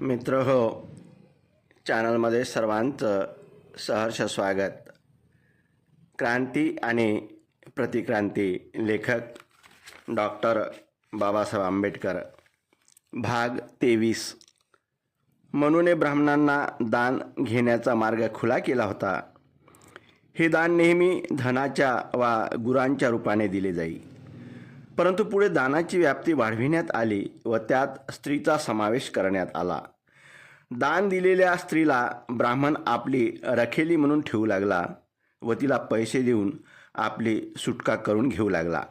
मित्र हो चॅनलमध्ये सर्वांचं सहर्ष स्वागत. क्रांती आणि प्रतिक्रांती लेखक डॉक्टर बाबासाहेब आंबेडकर. भाग तेवीस. म्हणून ब्राह्मणांना दान घेण्याचा मार्ग खुला केला होता. हे दान नेहमी धनाच्या वा गुरांच्या रूपाने दिले जाई. परंतु पुढे दानाची व्याप्ती वाढविण्यात आली व त्यात स्त्रीचा समावेश करण्यात आला. दान दिलेल्या स्त्रीला ब्राह्मण आपली रखेली म्हणून ठेवू लागला व तिला पैसे देऊन आपली सुटका करून घेऊ लागला.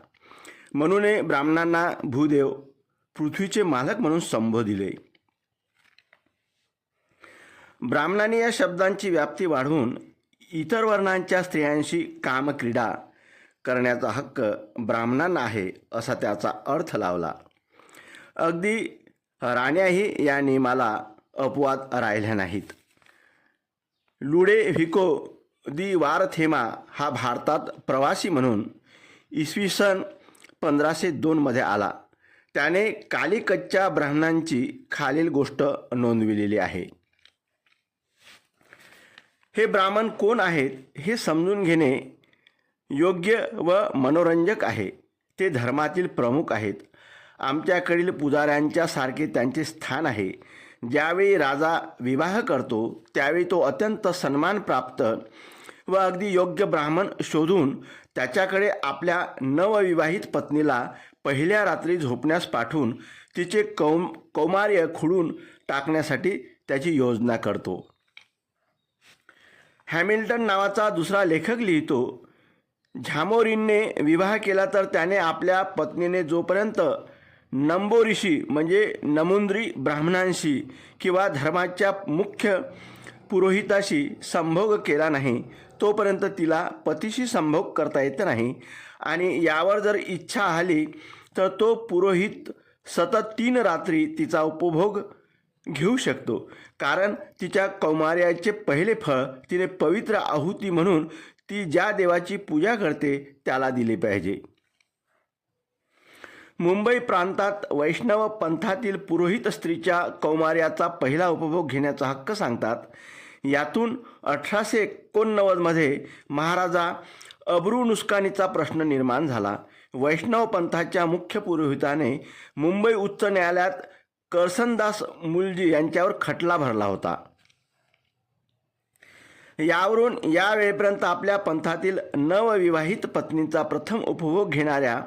म्हणून ब्राह्मणांना भूदेव पृथ्वीचे मालक म्हणून संबोधिले ब्राह्मणांनी या शब्दांची व्याप्ती वाढवून इतर वर्णांच्या स्त्रियांशी कामक्रीडा करण्याचा हक्क ब्राह्मणांना आहे असा त्याचा अर्थ लावला. अगदी राण्याही या नियमाला अपवाद राहिल्या नाहीत. लुडे व्हिको दि वारथेमा हा भारतात प्रवासी म्हणून इसवी सन पंधराशे दोनमध्ये आला. त्याने कालिकच्च्या ब्राह्मणांची खालील गोष्ट नोंदविलेली आहे. हे ब्राह्मण कोण आहेत हे समजून घेणे योग्य व मनोरंजक आहे. ते धर्मातील प्रमुख आहेत. आमच्याकडील पुजाऱ्यांच्या सारखे त्यांचे स्थान आहे. ज्यावेळी राजा विवाह करतो त्यावेळी तो अत्यंत सन्मान प्राप्त व अगदी योग्य ब्राह्मण शोधून त्याच्याकडे आपल्या नवविवाहित पत्नीला पहिल्या रात्री झोपण्यास पाठवून तिचे कौम कौमार्य खुडून टाकण्यासाठी त्याची योजना करतो. हॅमिल्टन नावाचा दुसरा लेखक लिहितो झामोरीनने विवाह केला तर त्याने आपल्या पत्नीने जोपर्यंत नंबोरीशी म्हणजे नमुंद्री ब्राह्मणांशी किंवा धर्माच्या मुख्य पुरोहिताशी संभोग केला नाही तोपर्यंत तिला पतीशी संभोग करता येत नाही. आणि यावर जर इच्छा आली तर तो पुरोहित सतत तीन रात्री तिचा उपभोग घेऊ शकतो. कारण तिच्या कौमार्याचे पहिले फळ तिने पवित्र आहुती म्हणून ती ज्या देवाची पूजा करते त्याला दिली पाहिजे. मुंबई प्रांतात वैष्णव पंथातील पुरोहित स्त्रीच्या कौमार्याचा पहिला उपभोग घेण्याचा हक्क सांगतात. यातून अठराशे एकोणनव्वदमध्ये महाराजा अब्रू नुस्कानीचा प्रश्न निर्माण झाला. वैष्णव पंथाच्या मुख्य पुरोहिताने मुंबई उच्च न्यायालयात करसनदास मुलजी यांच्यावर खटला भरला होता. यावरून या वेळेपर्यंत आपल्या पंथातील नवविवाहित पत्नीचा प्रथम उपभोग घेणाऱ्या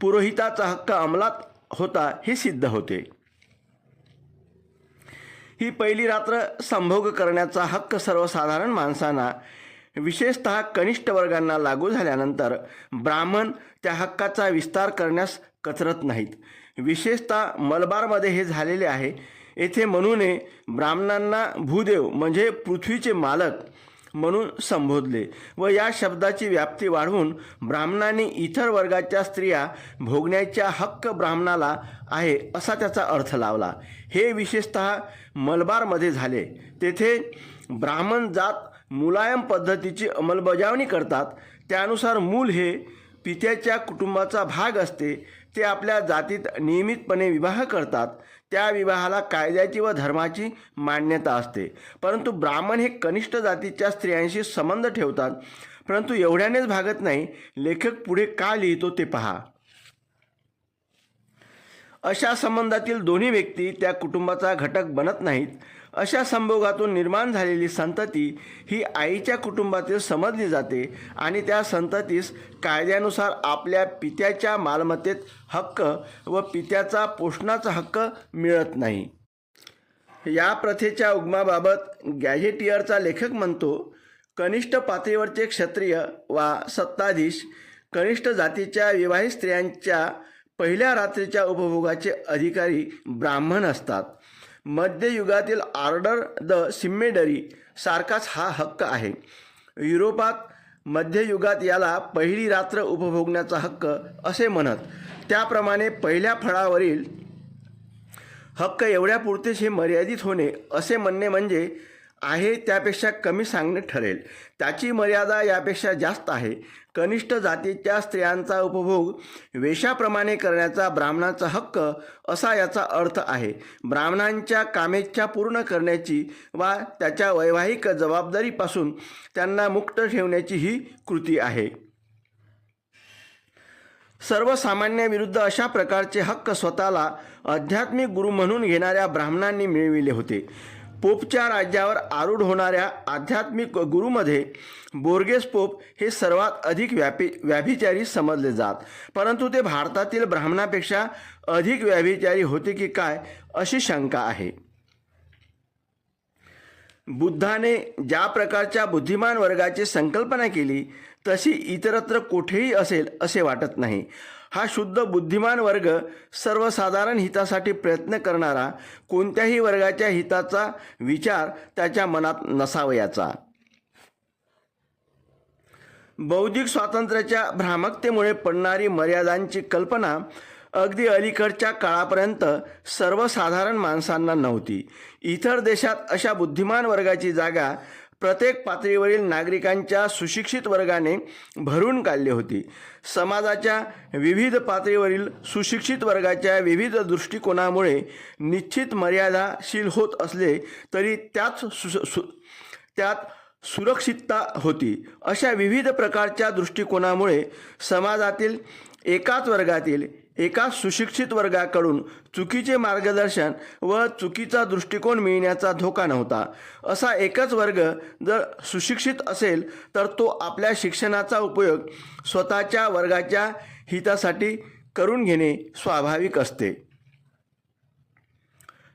पुरोहिताचा हक्क अंमलात होता हे सिद्ध होते. ही पहिली रात्र संभोग करण्याचा हक्क सर्वसाधारण माणसांना विशेषत कनिष्ठ वर्गांना लागू झाल्यानंतर ब्राह्मण त्या हक्काचा विस्तार करण्यास कचरत नाहीत. विशेषतः मलबारमध्ये हे झालेले आहे येथे म्हणून ब्राह्मणांना भूदेव म्हणजे पृथ्वीचे मालक म्हणून संबोधले व या शब्दाची व्याप्ती वाढवून ब्राह्मणांनी इतर वर्गाच्या स्त्रिया भोगण्याच्या हक्क ब्राह्मणाला आहे असा त्याचा अर्थ लावला. हे विशेषत मलबारमध्ये झाले. तेथे ब्राह्मण जात मुलायम पद्धतीची अंमलबजावणी करतात. त्यानुसार मूल हे पित्याच्या कुटुंबाचा भाग असते. ते आपल्या जातीत नियमितपणे विवाह करतात. त्या विवाहाला कायद्याची व धर्माची मान्यता असते. परंतु ब्राह्मण हे कनिष्ठ जातीच्या स्त्रियांशी संबंध ठेवतात. परंतु एवढ्यानेच भागत नाही. लेखक पुढे का लिहितो ते पहा. अशा संबंधातील दोन्ही व्यक्ती त्या कुटुंबाचा घटक बनत नाहीत. अशा संभोगातून निर्माण झालेली संतती ही आईच्या कुटुंबातील समजली जाते आणि त्या संततीस कायद्यानुसार आपल्या पित्याच्या मालमत्तेत हक्क व पित्याचा पोषणाचा हक्क मिळत नाही. या प्रथेच्या उगमाबाबत गॅझेटियरचा लेखक म्हणतो कनिष्ठ पातळीवरचे क्षत्रिय वा सत्ताधीश कनिष्ठ जातीच्या विवाहित स्त्रियांच्या पहिल्या रात्रीच्या उपभोगाचे अधिकारी ब्राह्मण असतात. मध्ययुगातील ऑर्डर द सिम्मेडरी सारखाच हा हक्क आहे. युरोपात मध्ययुगात याला पहिली रात्र उपभोगण्याचा हक्क असे म्हणत. त्याप्रमाणे पहिल्या फळावरील हक्क एवढ्यापुरतेच हे मर्यादित होणे असे म्हणणे म्हणजे आहे त्यापेक्षा कमी सांगणे ठरेल. त्याची मर्यादा यापेक्षा जास्त आहे. कनिष्ठ जातीच्या स्त्रियांचा उपभोग वेशाप्रमाणे करण्याचा ब्राह्मणाचा हक्क असा याचा अर्थ आहे. ब्राह्मणांच्या कामेच्छा पूर्ण करण्याची वा त्याच्या वैवाहिक जबाबदारीपासून त्यांना मुक्त ठेवण्याची ही कृती आहे. सर्वसामान्याविरुद्ध अशा प्रकारचे हक्क स्वतःला आध्यात्मिक गुरु म्हणून घेणाऱ्या ब्राह्मणांनी मिळविले होते. पोपच्या राज्यावर आरूढ होणाऱ्या आध्यात्मिक गुरुमध्ये बोर्गेस पोप हे सर्वात अधिक व्यापी व्याभिचारी समजले जात. परंतु ते भारतातील ब्राह्मणापेक्षा अधिक व्याभिचारी होते की काय अशी शंका आहे. बुद्धाने ज्या प्रकारच्या बुद्धिमान वर्गाची संकल्पना केली तशी इतरत्र कुठेही असेल असे वाटत नाही. हा शुद्ध बुद्धिमान वर्ग सर्वसाधारण हितासाठी प्रयत्न करणारा कोणत्याही वर्गाच्या हिताचा विचार त्याच्या मनात नसावयाचा. बौद्धिक स्वातंत्र्याच्या भ्रामकतेमुळे पडणारी मर्यादांची कल्पना अगदी अलीकडच्या काळापर्यंत सर्वसाधारण माणसांना नव्हती. इतर देशात अशा बुद्धिमान वर्गाची जागा प्रत्येक पातळीवरील नागरिकांच्या सुशिक्षित वर्गाने भरून काढली होती. समाजाच्या विविध पातळीवरील सुशिक्षित वर्गाच्या विविध दृष्टिकोनामुळे निश्चित मर्यादाशील होत असले तरी त्याच सु सु त्यात सुरक्षितता होती. अशा विविध प्रकारच्या दृष्टिकोनामुळे समाजातील एकाच वर्गातील एका सुशिक्षित वर्गाकडून चुकीचे मार्गदर्शन व चुकीचा दृष्टिकोन मिळण्याचा धोका नव्हता. असा एकच वर्ग जर सुशिक्षित असेल तर तो आपल्या शिक्षणाचा उपयोग स्वतःच्या वर्गाच्या हितासाठी करून घेणे स्वाभाविक असते.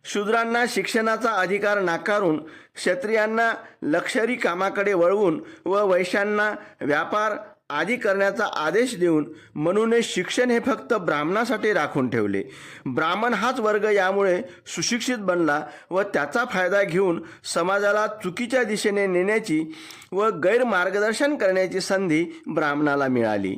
शूद्रांना शिक्षणाचा अधिकार नाकारून क्षत्रियांना लक्षरी कामाकडे वळवून व वैश्यांना व्यापार आदी करण्याचा आदेश देऊन म्हणून शिक्षण हे फक्त ब्राह्मणासाठी राखून ठेवले. ब्राह्मण हाच वर्ग यामुळे सुशिक्षित बनला व त्याचा फायदा घेऊन समाजाला चुकीच्या दिशेने नेण्याची व गैरमार्गदर्शन करण्याची संधी ब्राह्मणाला मिळाली.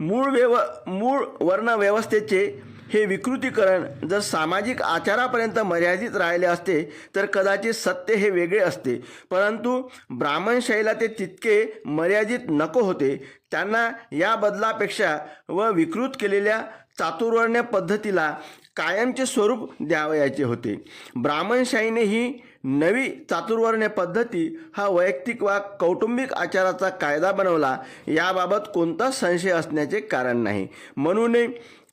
मूळ व्यव मूळ वर्ण व्यवस्थेचे हे विकृतीकरण जर सामाजिक आचारापर्यंत मर्यादित राहिले असते तर कदाचित सत्य हे वेगळे असते. परंतु ब्राह्मणशैला ते तितके मर्यादित नको होते. त्यांना या बदलापेक्षा व विकृत केलेल्या चातुर्वर्ण्य पद्धतीला कायमचे स्वरूप द्यावयाचे होते. ब्राह्मणशाहीने ही नवी चातुर्वर्ण्य पद्धती हा वैयक्तिक वा कौटुंबिक आचाराचा कायदा बनवला याबाबत कोणताच संशय असण्याचे कारण नाही. म्हणून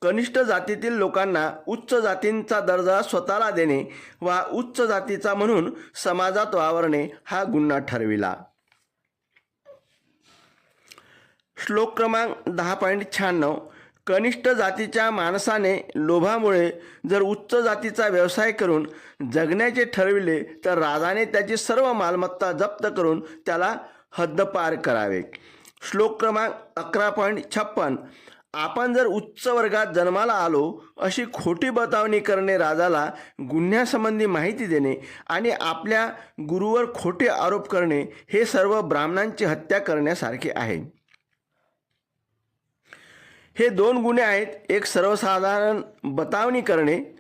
कनिष्ठ जातीतील लोकांना उच्च जातींचा दर्जा स्वतःला देणे वा उच्च जातीचा म्हणून समाजात वावरणे हा गुन्हा ठरविला. श्लोक क्रमांक दहा पॉईंट शहाण्णव. कनिष्ठ जातीच्या माणसाने लोभामुळे जर उच्च जातीचा व्यवसाय करून जगण्याचे ठरविले तर राजाने त्याची सर्व मालमत्ता जप्त करून त्याला हद्दपार करावे. श्लोक क्रमांक अकरा पॉईंट छप्पन. आपण जर उच्च वर्गात जन्माला आलो अशी खोटी बतावणी करणे राजाला गुन्ह्यासंबंधी माहिती देणे आणि आपल्या गुरुवर खोटे आरोप करणे हे सर्व ब्राह्मणांची हत्या करण्यासारखे आहे. हे दोन गुन्हे आहेत. एक सर्वसाधारण बतावणी करणे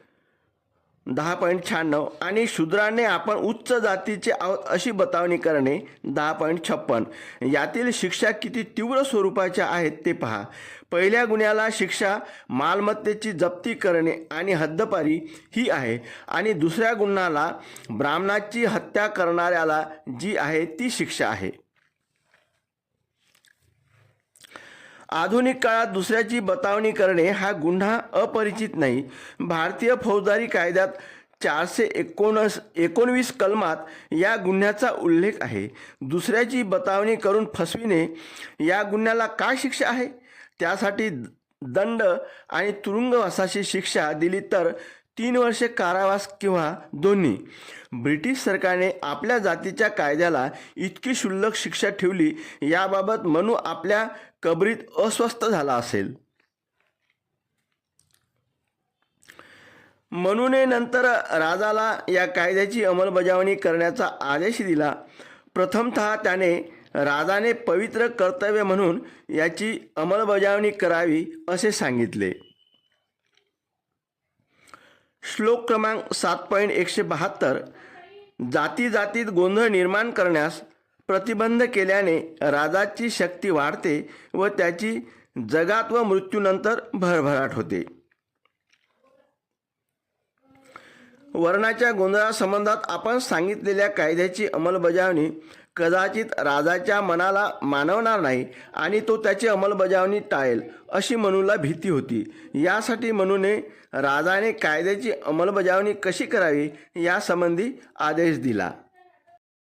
दहा पॉईंट शहाण्णव आणि शूद्राने आपण उच्च जातीचे आहोत अशी बतावणी करणे दहा पॉईंट छप्पन. यातील शिक्षा किती तीव्र स्वरूपाच्या आहेत ते पहा. पहिल्या गुन्ह्याला शिक्षा मालमत्तेची जप्ती करणे आणि हद्दपारी ही आहे. आणि दुसऱ्या गुन्ह्याला ब्राह्मणाची हत्या करणाऱ्याला जी आहे ती शिक्षा आहे. आधुनिक काळात दुसऱ्याची बतावणी करणे हा गुन्हा अपरिचित नाही. भारतीय फौजदारी कायद्यात चारशे एकोणस एकोणवीस कलमात या गुन्ह्याचा उल्लेख आहे. दुसऱ्याची बतावणी करून फसविणे या गुन्ह्याला काय शिक्षा आहे? त्यासाठी दंड आणि तुरुंगवासाची शिक्षा दिली तर तीन वर्षे कारावास किंवा दोन्ही. ब्रिटिश सरकारने आपल्या जातीच्या कायद्याला इतकी क्षुल्लक शिक्षा ठेवली याबाबत मनू आपल्या कबरीत अस्वस्थ झाला असेल. मनूने नंतर राजाला या कायद्याची अंमलबजावणी करण्याचा आदेश दिला. प्रथमतः त्याने राजाने पवित्र कर्तव्य म्हणून याची अंमलबजावणी करावी असे सांगितले. श्लोक क्रमांक सात पॉईंट एकशे बहात्तर जाती जातीत गोंधळ निर्माण करण्यास प्रतिबंध केल्याने राजाची शक्ती वाढते व त्याची जगात व मृत्यूनंतर भरभराट होते. वर्णाच्या गोंधळासंबंधात आपण सांगितलेल्या कायद्याची अंमलबजावणी कदाचित राजाच्या मनाला मानवणार नाही आणि तो त्याची अंमलबजावणी टाळेल अशी मनूला भीती होती. यासाठी मनूने राजाने कायद्याची अंमलबजावणी कशी करावी यासंबंधी आदेश दिला.